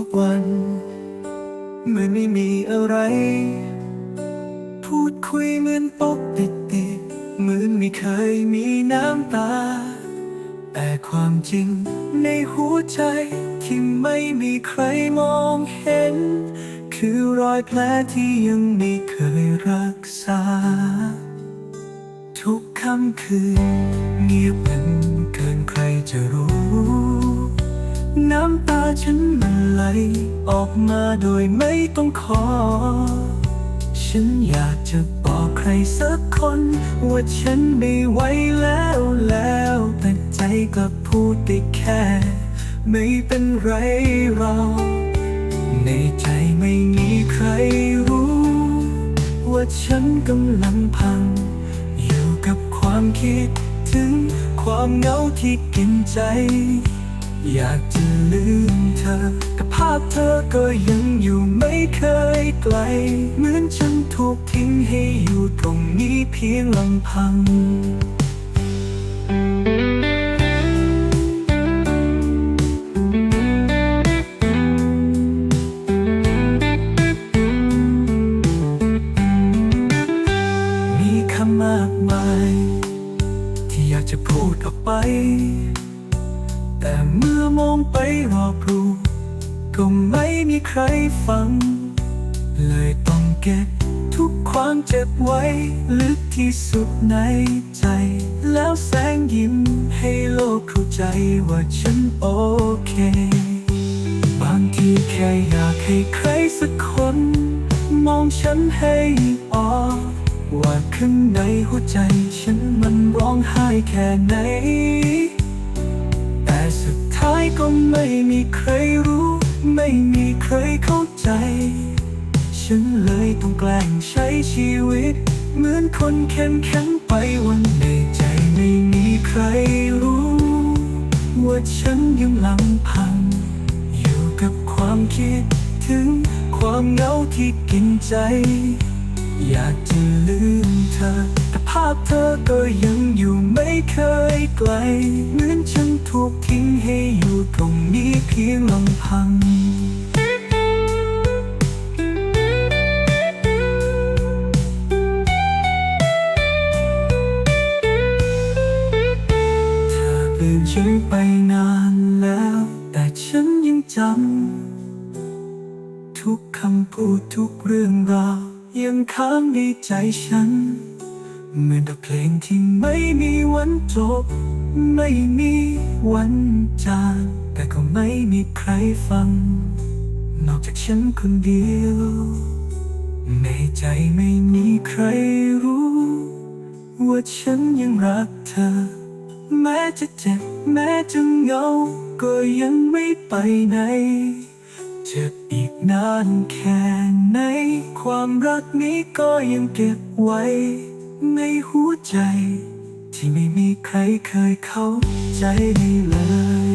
ทุกวันเมื่อไม่มีอะไร พูดคุยเหมือนปกติเหมือนไม่เคยมีน้ำตา แต่ความจริงในหัวใจที่ไม่มีใครมองเห็น คือรอยแผลที่ยังไม่เคยรักษา ทุกค่ำคืนเงียบเป็นเกินใครจะรู้ ฉันมันไหลออกมาโดยไม่ต้องขอ ฉันอยากจะบอกใครสักคน ว่าฉันไม่ไหวแล้วแล้ว แต่ใจกลับพูดได้แค่ ไม่เป็นไรเรา ในใจไม่มีใครรู้ ว่าฉันกำลังพัง อยู่กับความคิดถึงความเหงาที่กินใจ อยากจะลืมเธอแต่ภาพเธอก็ยังอยู่ไม่เคยไกล เหมือนฉันถูกทิ้งให้อยู่ตรงนี้เพียงลำพังมีคำมากมาย ที่อยากจะพูดออกไป แต่เมื่อมองไปรอบรูก็ไม่มีใครฟัง เลยต้องเก็บทุกความเจ็บไว้ ลึกที่สุดในใจ แล้วแสงยิ้มให้โลกเข้าใจว่าฉันโอเค บางทีแค่อยากให้ใครสักคน มองฉันให้ออกว่าข้างในหัวใจฉันมันร้องไห้แค่ไหน ไม่มีใครรู้ ไม่มีใครเข้าใจ ฉันเลยต้องแกล้งใช้ชีวิต เหมือนคนเข้มแข็งไปวันในใจไม่มีใครรู้ ว่าฉันยังลำพัง อยู่กับความคิดถึงความเหงาที่กินใจ อยากจะลืมเธอ แต่ภาพเธอก็ยังอยู่ไม่เคยไกลเหมือน ฉันถูกทิ้งให้อยู่ตรงนี้เพียงลำพัง เธอเปลี่ยนฉันไปนานแล้ว แต่ฉันยังจำ ทุกคำพูดทุกเรื่องราวยังค้างในใจฉัน เหมือนกับเพลงที่ไม่มีวันจบ ไม่มีวันจางแต่ก็ไม่มีใครฟัง นอกจากฉันคนเดียว ในใจไม่มีใครรู้ ว่าฉันยังรักเธอ แม้จะเจ็บแม้จะเหงา ก็ยังไม่ไปไหนเจ็บอีกนานแค่ไหน ความรักนี้ก็ยังเก็บไว้ ในหัวใจ ที่ไม่มีใครเคยเข้าใจเลย